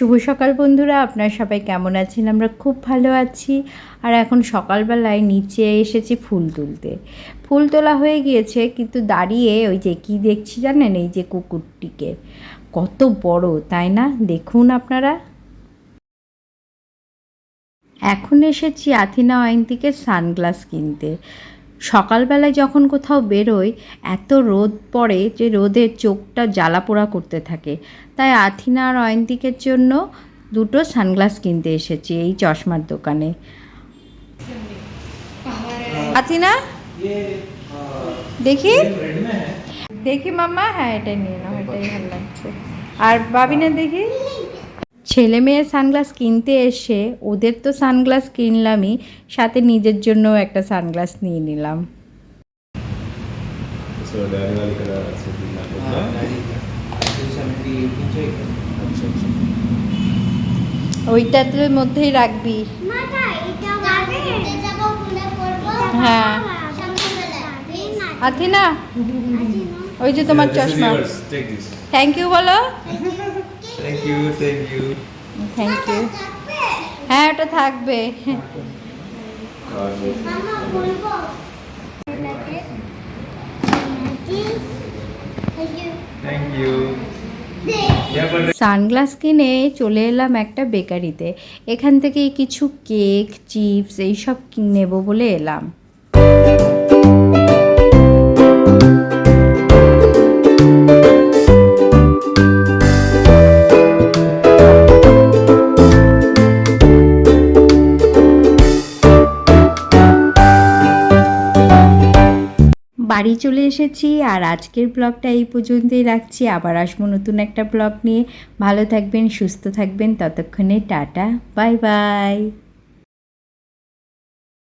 শুভ সকাল বন্ধুরা, আপনারা সবাই কেমন আছেন? আমরা খুব ভালো আছি। আর এখন সকালবেলায় নিচে এসেছি ফুল তুলতে। ফুল তোলা হয়ে গিয়েছে, কিন্তু দাঁড়িয়ে ওই যে কি দেখছি জানেন? এই যে কুকুরটিকে। কত বড়, তাই না? দেখুন আপনারা। এখন এসেছি আথিনা ওয়াইন থেকে সানগ্লাস কিনতে। সকালবেলায় যখন কোথাও বেরোই, এত রোদ পড়ে যে রোদের চোখটা জ্বালা পোড়া করতে থাকে। তাই আথিনা আর অয়ন্তিকের জন্য দুটো সানগ্লাস কিনতে এসেছি এই চশমার দোকানে। আথিনা? দেখি? দেখি মাম্মা? হ্যাঁ এটাই নিয়ে নাও, এটাই ভালো লাগছে। আর বাবিনা দেখি? ছেলে মেয়ের সানগ্লাস কিনতে এসে ওদের তো সানগ্লাস কিনলামই সাথে নিজের জন্যও একটা সানগ্লাস নিয়ে নিলাম। ওইটার মধ্যেই রাখবি। হ্যাঁ। আথিনা ওই যে তোমার চশমা। থ্যাংক ইউ বলো। Thank you thank you thank you হ্যাঁ ওটা থাকবে। সানগ্লাস কিনে চলে এলাম একটা বেকারিতে। এখান থেকে কিছু কেক চিপস এইসব নেব বলে এলাম। বাড়ি চলে এসেছি আর আজকের ব্লগটা এই পর্যন্তই রাখছি। আবার আসব নতুন একটা ব্লগ নিয়ে। ভালো থাকবেন, সুস্থ থাকবেন। ততক্ষণে টাটা। Bye bye.